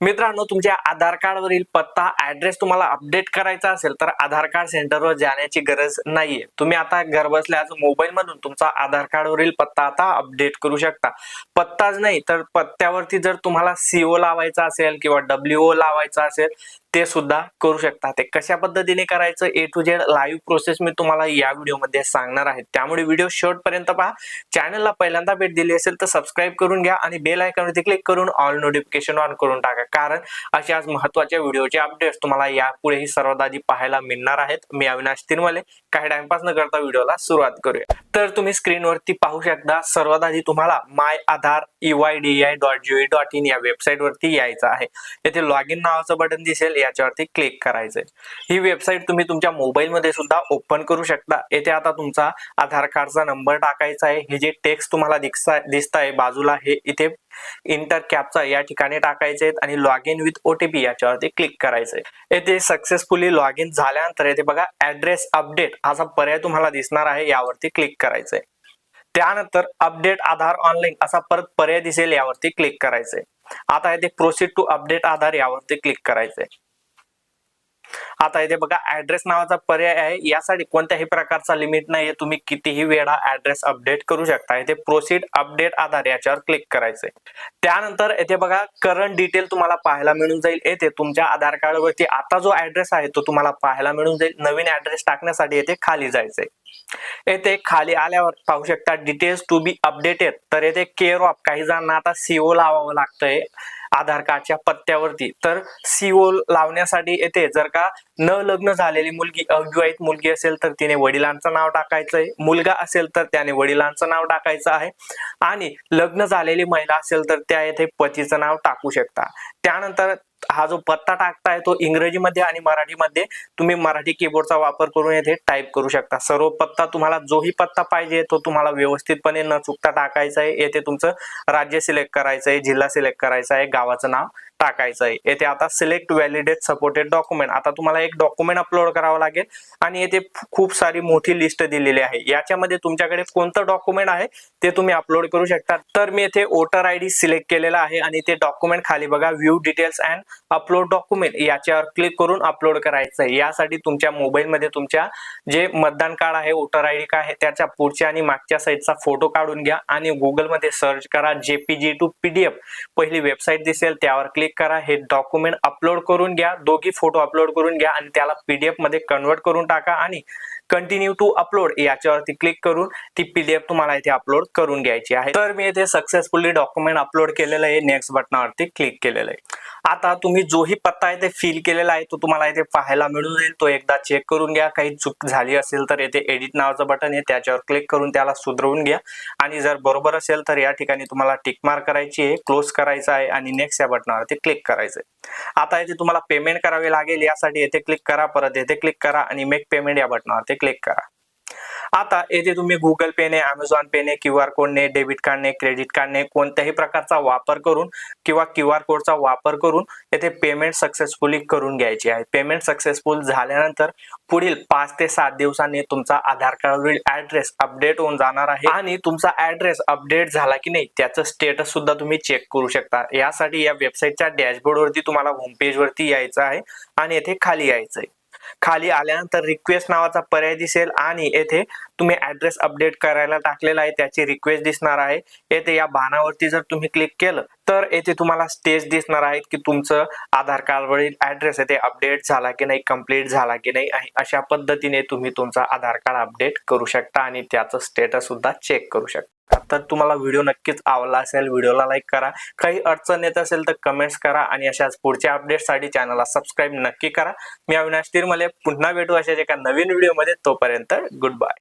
मित्रांनो तुमच्या आधार कार्डवरील पत्ता ऍड्रेस तुम्हाला अपडेट करायचा असेल तर आधार कार्ड सेंटरवर जाण्याची गरज नाहीये. तुम्ही आता घरबसल्याच मोबाईल मधून तुमचा आधार कार्डवरील पत्ता आता अपडेट करू शकता. पत्ताच नाही तर पत्त्यावरती जर तुम्हाला सीओ लावायचा असेल किंवा डब्ल्यू लावायचा असेल ते सुद्धा करू शकता. ते कशा पद्धतीने करायचं A to Z live process मी तुम्हाला या व्हिडिओमध्ये सांगणार आहे. त्यामुळे व्हिडिओ शेवट पर्यंत पहा. चॅनलला पहिल्यांदा भेट दिली असेल तर सबस्क्राईब करून घ्या आणि बेल आयकॉनवरती क्लिक करून ऑल नोटिफिकेशन ऑन करून टाका. कारण अशाच महत्त्वाच्या व्हिडिओचे अपडेट्स तुम्हाला यापुढेही सर्वात आधी पाहायला मिळणार आहेत. मी अविनाश तिरमले. काही टाइमपास न करता व्हिडिओला सुरुवात करूया. तर तुम्ही स्क्रीनवरती पाहू शकता सर्वात आधी तुम्हाला my Aadhaar Y D I dot gov dot in या वेबसाईट वरती यायचं आहे. येथे लॉग इन नावाचं बटन दिसेल. याच्यावरती क्लिक करायचंय. ही वेबसाईट तुम्ही तुमच्या मोबाईल मध्ये सुद्धा ओपन करू शकता. येथे आता तुमचा आधार कार्डचा नंबर टाकायचा आहे. हे जे टेक्स्ट तुम्हाला दिसता दिसत आहे बाजूला हे इथे इंटर कॅपचा या ठिकाणी टाकायचे आहेत आणि लॉग इन विथ ओटीपी याच्यावरती क्लिक करायचंय. येथे सक्सेसफुली लॉग इन झाल्यानंतर येथे बघा ऍड्रेस अपडेट असा पर्याय तुम्हाला दिसणार आहे यावरती क्लिक करायचंय. त्यानंतर अपडेट आधार ऑनलाईन असा परत पर्याय दिसेल यावरती क्लिक करायचंय. आता येथे प्रोसीड टू अपडेट आधार यावरती क्लिक करायचंय. आता इथे बघा ऍड्रेस नावाचा पर्याय आहे. यासाठी कोणत्याही प्रकारचा लिमिट नाहीये. तुम्ही कितीही वेळा ऍड्रेस अपडेट करू शकता. इथे प्रोसीड अपडेट आधार याच्यावर क्लिक करायचंय. त्यानंतर येथे बघा करंट डिटेल तुम्हाला पाहायला मिळून जाईल. येथे तुमच्या आधार कार्ड वरती आता जो ऍड्रेस आहे तो तुम्हाला पाहायला मिळून जाईल. नवीन ऍड्रेस टाकण्यासाठी येथे खाली जायचंय. येथे खाली आल्यावर पाहू शकता डिटेल्स टू बी अपडेटेड तर येथे केअर ऑफ काही जणांना आता सीओ लावावं लागतंय. आधार कार्डच्या पत्त्यावरती. तर सीओ लावण्यासाठी येते. जर का न लग्न झालेली मुलगी अविवाहित मुलगी असेल तर तिने वडिलांचं नाव टाकायचंय. मुलगा असेल तर त्याने वडिलांचं नाव टाकायचं आहे. आणि लग्न झालेली महिला असेल तर त्या येथे पतीचं नाव टाकू शकता. त्यानंतर हा जो पत्ता टाकताय तो इंग्रजीमध्ये आणि मराठीमध्ये तुम्ही मराठी कीबोर्डचा वापर करून येथे टाईप करू शकता. सर्व पत्ता तुम्हाला जोही पत्ता पाहिजे तो तुम्हाला व्यवस्थितपणे न चुकता टाकायचा आहे. येथे तुमचं राज्य सिलेक्ट करायचं आहे जिल्हा सिलेक्ट करायचा आहे गावाचं नाव टाकायचं आहे येथे आता सिलेक्ट व्हॅलिडेट सपोर्टेड डॉक्युमेंट आता तुम्हाला एक डॉक्युमेंट अपलोड करावं लागेल आणि येथे खूप सारी मोठी लिस्ट दिलेली आहे. याच्यामध्ये तुमच्याकडे कोणतं डॉक्युमेंट आहे ते तुम्ही अपलोड करू शकता. तर मी येथे वोटर आय डी सिलेक्ट केलेला आहे आणि ते डॉक्युमेंट खाली बघा view details and upload document याच्यावर क्लिक करून अपलोड करायचं आहे यासाठी तुमच्या मोबाईलमध्ये तुमच्या जे मतदान कार्ड आहे वोटर आय डी काय आहे त्याच्या पुढच्या आणि मागच्या साईडचा फोटो काढून घ्या आणि गुगलमध्ये सर्च करा जेपीजी टू पीडीएफ पहिली वेबसाईट दिसेल त्यावर क्लिक करा हे डॉक्युमेंट अपलोड करून घ्या दोघी फोटो अपलोड करून घ्या आणि त्याला पीडीएफमध्ये कन्वर्ट करून टाका आणि कंटिन्यू टू अपलोड याच्यावरती क्लिक करून ती पीडीएफ तुम्हाला इथे अपलोड करून घ्यायची आहे. तर मी इथे सक्सेसफुली डॉक्युमेंट अपलोड केलेलं आहे. नेक्स्ट बटनावरती क्लिक केलेलं आहे. आता तुम्ही जोही पत्ता आहे ते फिल केलेला आहे तो तुम्हाला इथे पाहायला मिळून जाईल. तो एकदा चेक करून घ्या. काही चूक झाली असेल तर येथे एडिट नावाचं बटन आहे. त्याच्यावर क्लिक करून त्याला सुधरवून घ्या. आणि जर बरोबर असेल तर या ठिकाणी तुम्हाला टिक मार्क करायची आहे. क्लोज करायचं आहे आणि नेक्स्ट या बटनावरती क्लिक करायचं आहे. आता इथे तुम्हाला पेमेंट करावे लागेल. यासाठी येथे क्लिक करा. परत येथे क्लिक करा आणि मेक पेमेंट या बटनावरती क्लिक करा. आता येथे तुम्ही गुगल पेने अमेझॉन पेने क्यू आर कोडने डेबिट कार्डने क्रेडिट कार्डने कोणत्याही प्रकारचा वापर करून किंवा क्यू आर कोडचा वापर करून येथे पेमेंट सक्सेसफुली करून घ्यायची आहे. पेमेंट सक्सेसफुल झाल्यानंतर पुढील पाच ते सात दिवसांनी तुमचा आधार कार्डवरील ऍड्रेस अपडेट होऊन जाणार आहे आणि तुमचा ऍड्रेस अपडेट झाला की नाही त्याचं स्टेटस सुद्धा तुम्ही चेक करू शकता. यासाठी या वेबसाईटच्या डॅशबोर्ड वरती तुम्हाला होम वरती यायचं आहे आणि येथे खाली यायचं आहे खाली आल्यानंतर रिक्वेस्ट नावाचा पर्याय दिसेल आणि येथे तुम्ही ऍड्रेस अपडेट करायला टाकलेला आहे त्याची रिक्वेस्ट दिसणार आहे. येथे या बाणावरती जर तुम्ही क्लिक केलं तर येथे तुम्हाला स्टेज दिसणार आहेत की तुमचं आधार कार्डवरील ऍड्रेस आहे ते अपडेट झाला की नाही कंप्लीट झाला की नाही अशा पद्धतीने तुम्ही तुमचा आधार कार्ड अपडेट करू शकता आणि त्याचं स्टेटस सुद्धा चेक करू शकता. तर तुम्हाला व्हिडिओ नक्कीच आवडला असेल व्हिडिओला लाईक करा. काही अडचण येत असेल तर कमेंट्स करा आणि अशाच पुढच्या अपडेटसाठी चॅनलला सबस्क्राईब नक्की करा. मी अविनाश तिरमले पुन्हा भेटू अशाच एका नवीन व्हिडिओमध्ये तोपर्यंत गुड बाय